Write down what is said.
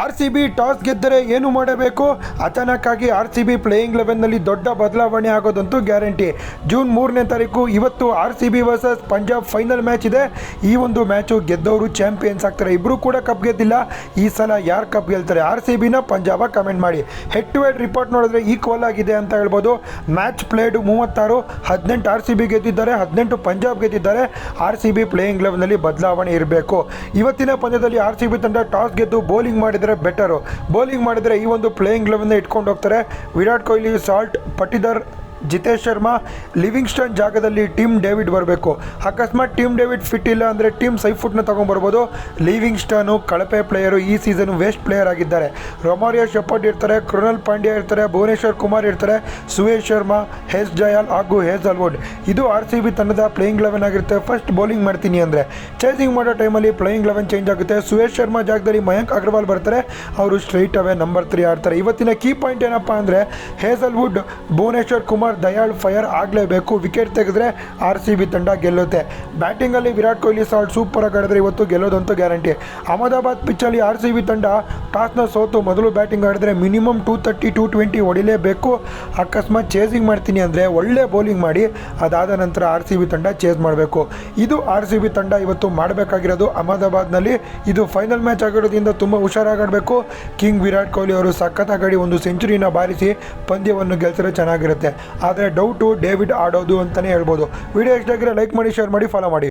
R C B toss ಗೆದ್ದರೆ ಏನು ಮಾಡಬೇಕು? ಅಚಾನಕ್ಕಾಗಿ ಆರ್ ಸಿ ಬಿ ಪ್ಲೇಯಿಂಗ್ ಲೆವೆನ್ನಲ್ಲಿ ದೊಡ್ಡ ಬದಲಾವಣೆ ಆಗೋದಂತೂ ಗ್ಯಾರಂಟಿ. ಜೂನ್ ಮೂರನೇ ತಾರೀಕು ಇವತ್ತು R C B versus Punjab final match ಇದೆ. ಈ ಒಂದು ಮ್ಯಾಚು ಗೆದ್ದವರು ಚಾಂಪಿಯನ್ಸ್ ಆಗ್ತಾರೆ. ಇಬ್ಬರೂ ಕೂಡ ಕಪ್ ಗೆದ್ದಿಲ್ಲ. ಈ ಸಲ ಯಾರು ಕಪ್ ಗೆಲ್ತಾರೆ? ಆರ್ ಸಿ ಬಿನ ಪಂಜಾಬ ಕಮೆಂಟ್ ಮಾಡಿ. ಹೆಡ್ ಟು ಹೆಡ್ ರಿಪೋರ್ಟ್ ನೋಡಿದ್ರೆ ಈಕ್ವಲ್ ಆಗಿದೆ ಅಂತ ಹೇಳ್ಬೋದು. ಮ್ಯಾಚ್ ಪ್ಲೇಡ್ ಮೂವತ್ತಾರು, ಹದಿನೆಂಟು ಆರ್ ಸಿ ಬಿ ಗೆದ್ದಿದ್ದಾರೆ, ಹದಿನೆಂಟು ಪಂಜಾಬ್ ಗೆದ್ದಿದ್ದಾರೆ. ಆರ್ ಸಿ ಬಿ ಪ್ಲೇಯಿಂಗ್ ಲೆವೆನ್ನಲ್ಲಿ ಬದಲಾವಣೆ ಇರಬೇಕು. ಇವತ್ತಿನ ಪಂದ್ಯದಲ್ಲಿ ಆರ್ ಸಿ ಬಿ ತಂಡ ಟಾಸ್ ಗೆದ್ದು ಬೌಲಿಂಗ್ ಮಾಡಿದರೆ ಬೆಟರು ಬೌಲಿಂಗ್ ಮಾಡಿದರೆ ಈ ಒಂದು ಪ್ಲೇಯಿಂಗ್ ಲೆವೆನ್ನ ಇಟ್ಕೊಂಡು ಹೋಗ್ತಾರೆ. ವಿರಾಟ್ ಕೊಹ್ಲಿ ಸಾಲ್ಟ್ ಪಟಿದರ್ ಜಿತೇಶ್ ಶರ್ಮಾ ಲಿವಿಂಗ್ಸ್ಟನ್ ಜಾಗದಲ್ಲಿ ಟೀಮ್ ಡೇವಿಡ್ ಬರಬೇಕು. ಅಕಸ್ಮಾತ್ ಟೀಮ್ ಡೇವಿಡ್ ಫಿಟ್ ಇಲ್ಲ ಅಂದರೆ ಟೀಮ್ ಸೈಫುಟ್ನ ತೊಗೊಂಬರ್ಬೋದು ಲಿವಿಂಗ್ಸ್ಟನು ಕಳಪೆ ಪ್ಲೇಯರು ಈ ಸೀಸನ್ ವೇಸ್ಟ್ ಪ್ಲೇಯರ್ ಆಗಿದ್ದಾರೆ. ರೊಮಾರಿಯೋ ಶೆಪರ್ಡ್ ಇರ್ತಾರೆ, ಕೃಣಲ್ ಪಾಂಡ್ಯ ಇರ್ತಾರೆ, ಭುವನೇಶ್ವರ್ ಕುಮಾರ್ ಇರ್ತಾರೆ ಸುವೇಶ್ ಶರ್ಮಾ, ಹೇಸ್ ಜಯಾಲ್ ಹಾಗೂ ಹೇಸಲ್ವುಡ್ ಇದು ಆರ್ ಸಿ ಬಿ ತಂಡದ ಪ್ಲೇಯಿಂಗ್ ಲೆವೆನ್ ಆಗಿರುತ್ತೆ. ಫಸ್ಟ್ ಬೌಲಿಂಗ್ ಮಾಡ್ತೀನಿ ಅಂದರೆ. ಚೇಸಿಂಗ್ ಮಾಡೋ ಟೈಮಲ್ಲಿ ಪ್ಲೇಯಿಂಗ್ ಲೆವೆನ್ ಚೇಂಜ್ ಆಗುತ್ತೆ. ಸುವೇಶ್ ಶರ್ಮಾ ಜಾಗದಲ್ಲಿ ಮಯಾಂಕ್ ಅಗರ್ವಾಲ್ ಬರ್ತಾರೆ. ಅವರು ಸ್ಟ್ರೈಟ್ ಅವೇ ನಂಬರ್ ತ್ರೀ ಆಡ್ತಾರೆ. ಇವತ್ತಿನ ಕೀ ಪಾಯಿಂಟ್ ಏನಪ್ಪ ಅಂದರೆ ಹೇಸಲ್ವುಡ್ ಭುವನೇಶ್ವರ್ ಕುಮಾರ್ ದಯಾಳ್ ಫೈರ್ ಆಗಲೇಬೇಕು. ವಿಕೆಟ್ ತೆಗೆದ್ರೆ ಆರ್ ಸಿ ಬಿ ತಂಡ ಗೆಲ್ಲುತ್ತೆ. ಬ್ಯಾಟಿಂಗಲ್ಲಿ ವಿರಾಟ್ ಕೊಹ್ಲಿ ಸಾಲ್ಟ್ ಸೂಪರ್ ಆಗಿ ಆಡಿದ್ರೆ ಇವತ್ತು ಗೆಲ್ಲೋದಂತೂ ಗ್ಯಾರಂಟಿ. ಅಹಮದಾಬಾದ್ ಪಿಚ್ಚಲ್ಲಿ ಆರ್ ಸಿ ಬಿ ತಂಡ ಟಾಸ್ನ ಸೋತು ಮೊದಲು ಬ್ಯಾಟಿಂಗ್ ಆಡಿದ್ರೆ minimum two thirty two twenty ಹೊಡಿಲೇಬೇಕು. ಅಕಸ್ಮಾತ್ ಚೇಸಿಂಗ್ ಮಾಡ್ತೀನಿ ಅಂದರೆ ಒಳ್ಳೆ ಬೌಲಿಂಗ್ ಮಾಡಿ, ಅದಾದ ನಂತರ ಆರ್ ಸಿ ಬಿ ತಂಡ ಚೇಸ್ ಮಾಡಬೇಕು. ಇದು ಆರ್ ಸಿ ಬಿ ತಂಡ ಇವತ್ತು ಮಾಡಬೇಕಾಗಿರೋದು ಅಹಮದಾಬಾದ್ನಲ್ಲಿ. ಇದು ಫೈನಲ್ ಮ್ಯಾಚ್ ಆಗಿರೋದ್ರಿಂದ ತುಂಬ ಹುಷಾರಾಗಾಡಬೇಕು ಕಿಂಗ್ ವಿರಾಟ್ ಕೊಹ್ಲಿ ಅವರು ಸಖತ್ತಾಗಿ ಒಂದು ಸೆಂಚುರಿನ ಬಾರಿಸಿ ಪಂದ್ಯವನ್ನು ಗೆಲ್ಸಿದ್ರೆ ಚೆನ್ನಾಗಿರುತ್ತೆ. ಆದರೆ ಡೌಟು ಡೇವಿಡ್ ಆಡೋದು ಅಂತಲೇ ಹೇಳ್ಬೋದು. ವಿಡಿಯೋ ಇಷ್ಟ ಆಗಿರೋ ಲೈಕ್ ಮಾಡಿ ಶೇರ್ ಮಾಡಿ ಫಾಲೋ ಮಾಡಿ.